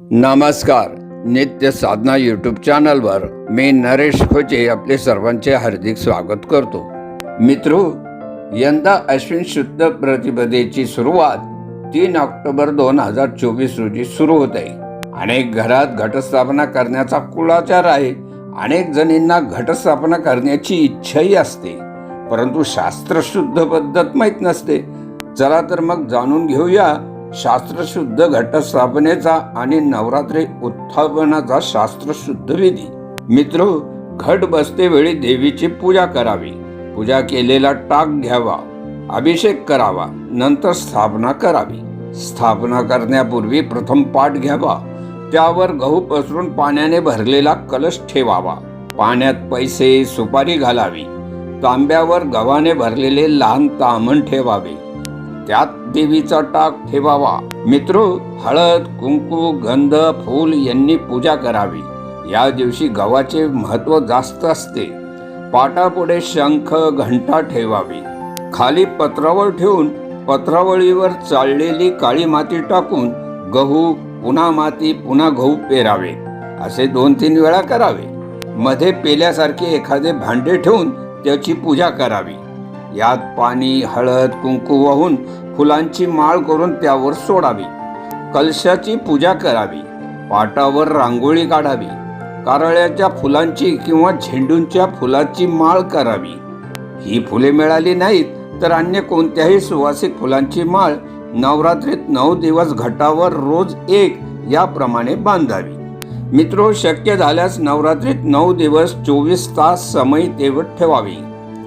नमस्कार नित्य साधना यूट्यूब चॅनलवर मी नरेश खोचे आपले सर्वांचे हार्दिक स्वागत करतो. मित्रो यंदा अश्विन शुद्ध प्रतिपदेची सुरुवात तीन ऑक्टोबर दोन हजार चोवीस रोजी सुरू होत. आहे अनेक घरात घटस्थापना करण्याचा कुळाचार आहे. अनेक जणींना घटस्थापना करण्याची इच्छाही असते. परंतु शास्त्रशुद्ध पद्धत माहीत नसते. चला तर मग जाणून घेऊया शास्त्रशुद्ध घटस्थापनेचा आणि नवरात्री उत्थापनाचा शास्त्रशुद्ध विधी. मित्र घट बसते वेळी देवीची पूजा करावी. पूजा केलेला टाक घ्यावा. अभिषेक करावा. नंतर स्थापना करावी. स्थापना करण्यापूर्वी प्रथम पाठ घ्यावा. त्यावर गहू पसरून पाण्याने भरलेला कलश ठेवावा. पाण्यात पैसे सुपारी घालावी. तांब्यावर गव्हाने भरलेले लहान तामण ठेवावे. त्यात देवीचा टाक ठेवावा. मित्र हळद कुंकू गंध फूल यांनी पूजा करावी. या दिवशी गव्हाचे महत्त्व जास्त असते. पाटापुढे शंख घंटा ठेवावी. खाली पत्रावळ ठेवून पत्रावळीवर चाललेली काळी माती टाकून गहू पुन्हा माती पुन्हा गहू पेरावे. असे दोन तीन वेळा करावे. मध्ये पेल्यासारखे एखादे भांडे ठेवून त्याची पूजा करावी. यात पाणी हळद कुंकू वाहून फुलांची माळ करून त्यावर सोडावी. कलशाची पूजा करावी. पाटावर रांगोळी काढावी. कारळ्याच्या फुलांची किंवा झेंडूंच्या फुलाची माळ करावी. ही फुले मिळाली नाहीत तर अन्य कोणत्याही सुवासिक फुलांची माळ नवरात्रीत नऊ दिवस घटावर रोज एक याप्रमाणे बांधावी. मित्रो शक्य झाल्यास नवरात्रीत नऊ दिवस चोवीस तास समय तेवत ठेवावी.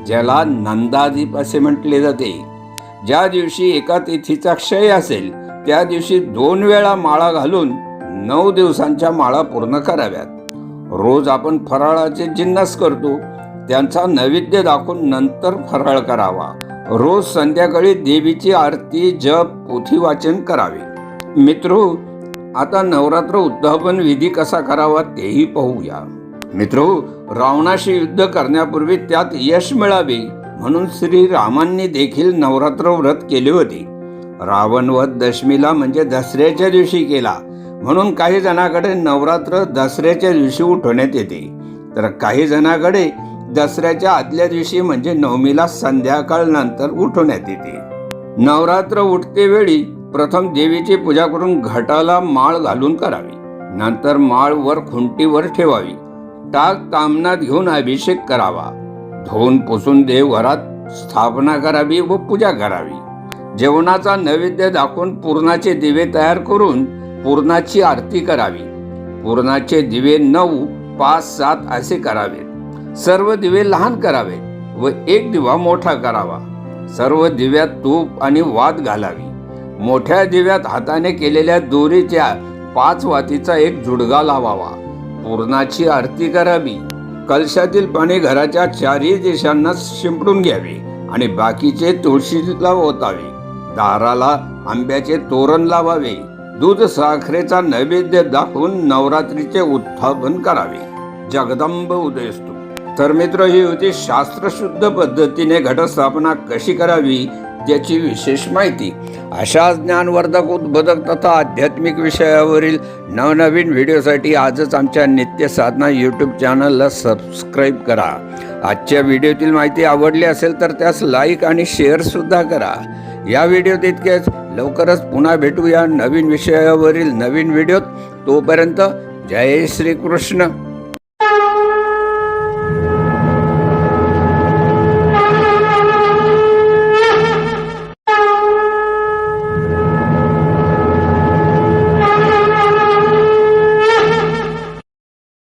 ज्याला नंदादीप असे म्हटले जाते. ज्या दिवशी एका तिथीचा क्षय असेल त्या दिवशी दोन वेळा माळा घालून नऊ दिवसांच्या माळा पूर्ण कराव्यात. रोज आपण फराळाचे जिन्नस करतो त्यांचा नैवेद्य दाखवून नंतर फराळ करावा. रोज संध्याकाळी देवीची आरती जप पोथी वाचन करावे. मित्र आता नवरात्र उद्धापन विधी कसा करावा तेही पाहूया. मित्र रावणाशी युद्ध करण्यापूर्वी त्यात यश मिळावे. म्हणून श्री रामांनी देखील नवरात्र व्रत केले होते. रावण वध दशमीला म्हणजे दसऱ्याच्या दिवशी केला. म्हणून काही जणांकडे नवरात्र दसऱ्याच्या दिवशी उठवण्यात येते. तर काही जणांकडे दसऱ्याच्या आदल्या दिवशी म्हणजे नवमीला संध्याकाळ नंतर उठवण्यात येते. नवरात्र उठते वेळी प्रथम देवीची पूजा करून घटाला माळ घालून करावी. नंतर माळ वर खुंटीवर ठेवावी. टाक कामनात घेऊन अभिषेक करावा. धुवून पुसून देवघरात स्थापना करावी व पूजा करावी. जेवणाचा नैवेद्य दाखवून पूर्णाचे दिवे तयार करून पूर्णाची आरती करावी. पूर्णाचे दिवे नऊ पाच सात असे करावे. सर्व दिवे लहान करावे व एक दिवा मोठा करावा. सर्व दिव्यात तूप आणि वाद घालावी. मोठ्या दिव्यात हाताने केलेल्या दोरीच्या पाच वातीचा एक जुडगा लावावा. पूर्णाची आरती करावी. कलशातील पाणी घराच्या चारही दिशांना शिंपडून घ्यावे आणि बाकीचे तुळशीला ओतावे. दाराला आंब्याचे तोरण लावावे. दूध साखरेचा नैवेद्य दाखवून नवरात्रीचे उत्थापन करावे. जगदंब उदयस्तू. तर मित्र ही होती शास्त्रशुद्ध पद्धतीने घटस्थापना कशी करावी? याची विशेष माहिती. अशा ज्ञानवर्धक उद्बोधक तथा आध्यात्मिक विषयावरील नवनवीन व्हिडिओसाठी आजच आमच्या नित्य साधना यूट्यूब चॅनलला सबस्क्राईब करा. आजच्या व्हिडिओतील माहिती आवडली असेल तर त्यास लाईक आणि शेअरसुद्धा करा. या व्हिडिओत इतकेच. लवकरच पुन्हा भेटूया नवीन विषयावरील नवीन व्हिडिओत. तोपर्यंत जय श्रीकृष्ण.